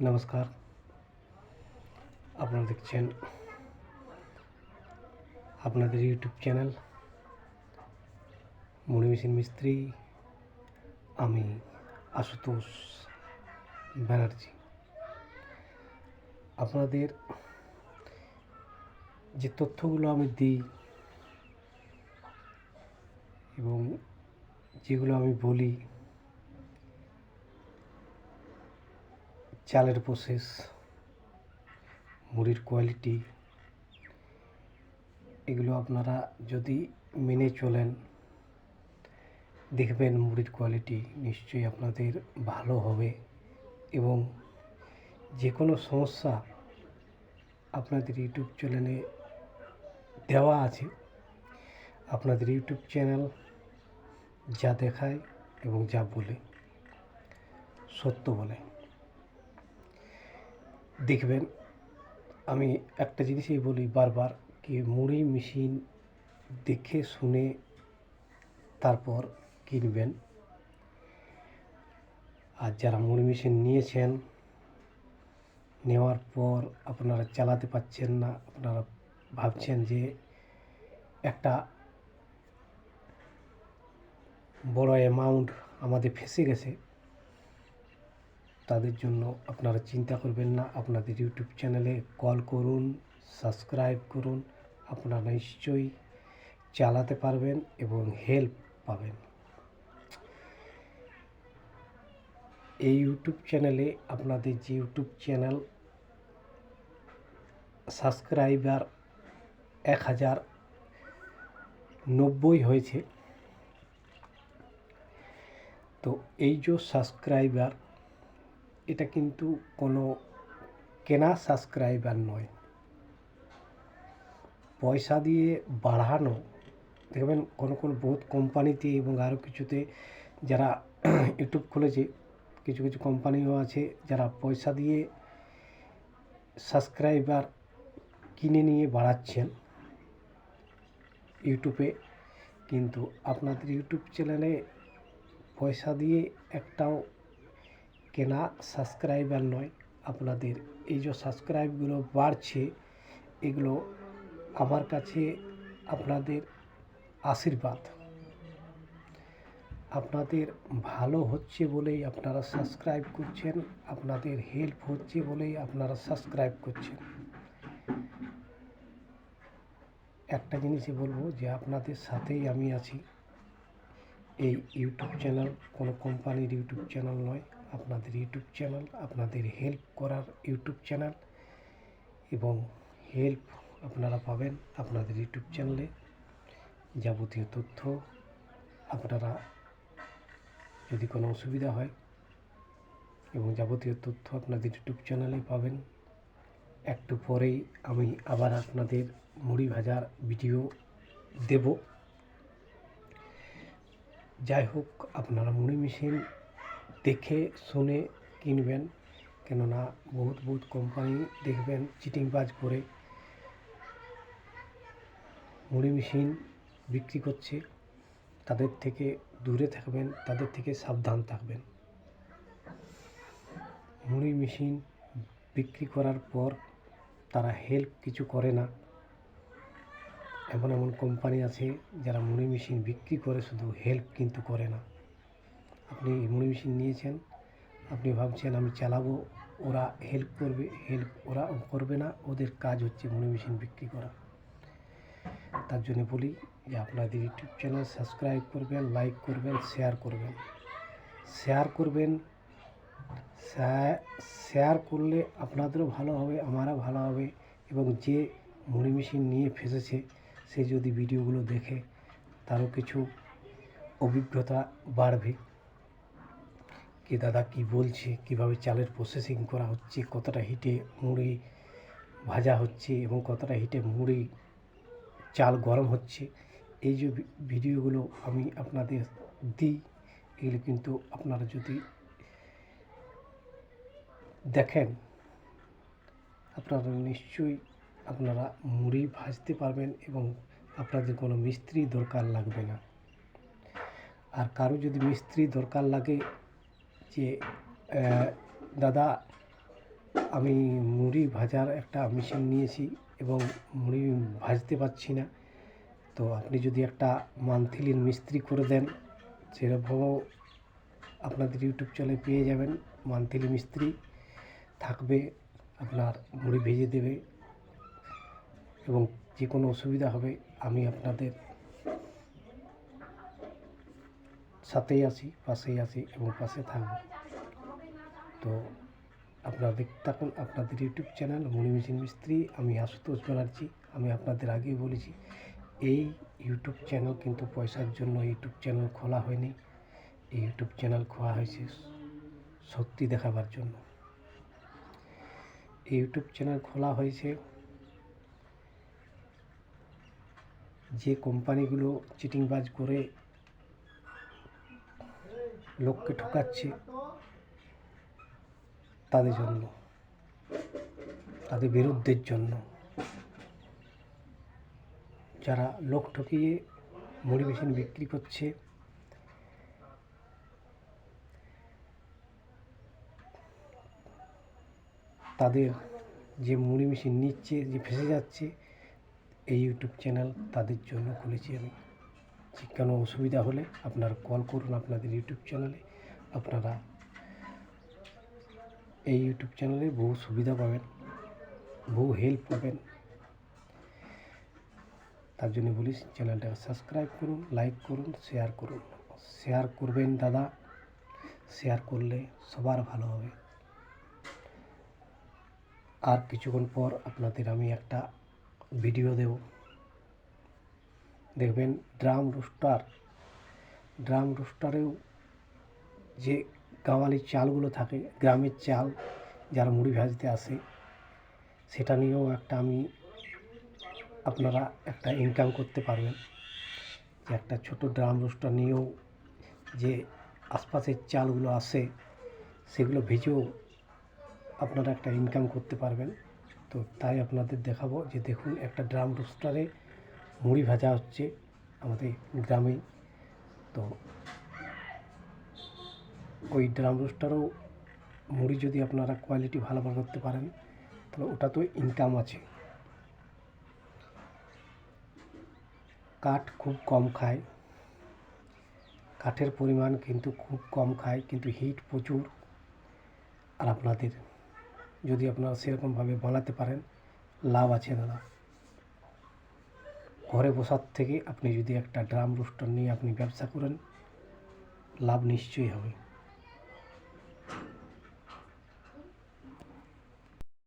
নমস্কার। আপনারা দেখছেন আপনাদের ইউটিউব চ্যানেল মণি মেশিন মিস্ত্রি। আমি আশুতোষ ব্যানার্জি। আপনাদের যে তথ্যগুলো আমি দিই এবং যেগুলো আমি বলি চালের প্রসেস মুড়ির কোয়ালিটি এগুলো আপনারা যদি মেনে চলেন, দেখবেন মুড়ির কোয়ালিটি নিশ্চয়ই আপনাদের ভালো হবে এবং যে কোনো সমস্যা আপনাদের ইউটিউব চ্যানেলে দেওয়া আছে, আপনাদের ইউটিউব চ্যানেল যা দেখায় এবং যা বলে, সত্য বলে। দেখবেন, আমি একটা জিনিসই বলি বারবার কি মুড়ি মেশিন দেখে শুনে তারপর কিনবেন। আর যারা মুড়ি মেশিন নিয়েছেন, নেওয়ার পর আপনারা চালাতে পারছেন না, আপনারা ভাবছেন যে একটা বড় অ্যামাউন্ট আমাদের ফেসে গেছে তাদের জন্য আপনারা চিন্তা করবেন না, আপনাদের ইউটিউব চ্যানেলে কল করুন, সাবস্ক্রাইব করুন, আপনারা নিশ্চয়ই চালাতে পারবেন এবং হেল্প পাবেন। এই ইউটিউব চ্যানেলে আপনাদের যে ইউটিউব চ্যানেল সাবস্ক্রাইবার এক হাজার নব্বই হয়েছে, তো এই যে সাবস্ক্রাইবার এটা কিন্তু কোনো কেনা সাবস্ক্রাইবার নয়। পয়সা দিয়ে বাড়ানো, দেখবেন কোনো কোনো বহুত কোম্পানিতে এবং আরও কিছুতে যারা ইউটিউব খুলেছে, কিছু কিছু কোম্পানিও আছে যারা পয়সা দিয়ে সাবস্ক্রাইবার কিনে নিয়ে বাড়াচ্ছেন ইউটিউবে। কিন্তু আপনাদের ইউটিউব চ্যানেলে পয়সা দিয়ে একটাও কেনা সাবস্ক্রাইবার নয় আপনাদের। এই যে সাবস্ক্রাইবগুলো বাড়ছে, এগুলো আমার কাছে আপনাদের আশীর্বাদ। আপনাদের ভালো হচ্ছে বলেই আপনারা সাবস্ক্রাইব করছেন, আপনাদের হেল্প হচ্ছে বলেই আপনারা সাবস্ক্রাইব করছেন। একটা জিনিসই বলব যে আপনাদের সাথেই আমি আছি। এই ইউটিউব চ্যানেল কোনো কোম্পানির ইউটিউব চ্যানেল নয়। আপনাদের ইউটিউব চ্যানেল, আপনাদের হেল্প করার ইউটিউব চ্যানেল এবং হেল্প আপনারা পাবেন আপনাদের ইউটিউব চ্যানেলে যাবতীয় তথ্য। আপনারা যদি কোনো অসুবিধা হয় এবং যাবতীয় তথ্য আপনাদের ইউটিউব চ্যানেলে পাবেন, একটু পরেই আমি আবার আপনাদের মুড়ি ভাজার ভিডিও দেব। যাই হোক, আপনারা মুড়ি মেশিন দেখে, শুনে কিনবেন। কেননা বহুত বহুত কোম্পানি দেখবেন চিটিংবাজ করে মুড়ি মেশিন বিক্রি করছে। তাদের থেকে দূরে থাকবেন, তাদের থেকে সাবধান থাকবেন। মুড়ি মেশিন বিক্রি করার পর তারা হেল্প কিছু করে না। এমন এমন কোম্পানি আছে যারা মুড়ি মেশিন বিক্রি করে, শুধু হেল্প কিন্তু করে না। আপনি মুড়ি মেশিন নিয়েছেন। আপনি ভাবছেন আমি চালাবো, ওরা হেল্প করবে হেল্প ওরা করবে না, ওদের কাজ হচ্ছে মুড়ি মেশিন বিক্রি করা। তার জন্য বলি যে আপনাদের ইউটিউব চ্যানেল সাবস্ক্রাইব করবেন লাইক করবেন শেয়ার করবেন। শেয়ার করবেন শেয়ার করলে আপনাদেরও ভালো হবে, আমারও ভালো হবে এবং যে মুড়ি মেশিন নিয়ে ফেসেছে, সে যদি ভিডিওগুলো দেখে, তারও কিছু অভিজ্ঞতা বাড়বে। কি দাদা কি বলছে? কীভাবে চালের প্রসেসিং করা হচ্ছে? কতটা হিটে মুড়ি ভাজা হচ্ছে এবং কতটা হিটে মুড়ি চাল গরম হচ্ছে? এই যে ভিডিওগুলো আমি আপনাদের দিই, এগুলো কিন্তু আপনারা যদি দেখেন, আপনারা নিশ্চয়ই আপনারা মুড়ি ভাজতে পারবেন এবং আপনাদের কোনো মিস্ত্রি দরকার লাগবে না। আর কারও যদি মিস্ত্রি দরকার লাগে যে দাদা, আমি মুড়ি ভাজার একটা মেশিন নিয়েছি এবং মুড়ি ভাজতে পারছি না। তো আপনি যদি একটা মান্থলির মিস্ত্রি করে দেন, সেরকমও আপনাদের ইউটিউব চ্যানেলে পেয়ে যাবেন। মান্থলি মিস্ত্রি থাকবে, আপনার মুড়ি ভেজে দেবে এবং যে কোনো অসুবিধা হবে, আমি আপনাদের সাথেই আছি, পাশেই আছি এবং পাশে থাকব। তো আপনারা দেখতে থাকুন, আপনাদের ইউটিউব চ্যানেল মণি মেশিন মিস্ত্রি, আমি আশুতোষ ব্যানার্জি। আমি আপনাদের আগেই বলেছি, এই ইউটিউব চ্যানেল কিন্তু পয়সার জন্য ইউটিউব চ্যানেল খোলা হয়নি। এই ইউটিউব চ্যানেল খোলা হয়েছে সত্যি দেখাবার জন্য। এই ইউটিউব চ্যানেল খোলা হয়েছে যে কোম্পানিগুলো চিটিংবাজ করে লোককে ঠকাচ্ছে তাদের জন্য, তাদের বিরুদ্ধের জন্য। যারা লোক ঠকিয়ে মুড়ি মেশিন বিক্রি করছে, তাদের যে মুড়ি মেশিন নিচ্ছে, যে ফেসে যাচ্ছে, এই ইউটিউব চ্যানেল তাদের জন্য খুলেছি আমি। কোনো অসুবিধা হলে আপনারা কল করুন আপনাদের ইউটিউব চ্যানেলে। আপনারা এই ইউটিউব চ্যানেলে বহু সুবিধা পাবেন, বহু হেল্প পাবেন। তার জন্য বলি, চ্যানেলটাকে সাবস্ক্রাইব করুন, লাইক করুন, শেয়ার করুন। শেয়ার করবেন দাদা, শেয়ার করলে সবার ভালো হবে। আর কিছুক্ষণ পর আপনাদের আমি একটা ভিডিও দেব। দেখবেন ড্রাম রোস্টার, ড্রাম রোস্টারেও যে গাওয়ালি চালগুলো থাকে, গ্রামের চাল যারা মুড়ি ভাজতে আসে, সেটা নিয়েও একটা আমি আপনারা একটা ইনকাম করতে পারবেন। যে একটা ছোট ড্রাম রোস্টার নিয়েও যে আশপাশের চালগুলো আসে, সেগুলো ভেজেও আপনারা একটা ইনকাম করতে পারবেন। তো তাই আপনাদের দেখাবো যে দেখুন একটা ড্রাম রোস্টারে মুড়ি ভাজা হচ্ছে আমাদের গ্রামে। তো ওই ড্রাম রোস্টারও মুড়ি যদি আপনারা কোয়ালিটি ভালো করতে পারেন, তাহলে ওটা তো ইনকাম আছে। কাঠ খুব কম খায়। কাঠের পরিমাণ কিন্তু খুব কম খায়, কিন্তু হিট প্রচুর। আর আপনাদের যদি আপনারা সেরকমভাবে বানাতে পারেন, লাভ আছে দাদা। ঘরে বসার থেকে আপনি যদি একটা ড্রাম রোস্টার নিয়ে আপনি ব্যবসা করেন, লাভ নিশ্চয়ই হবে।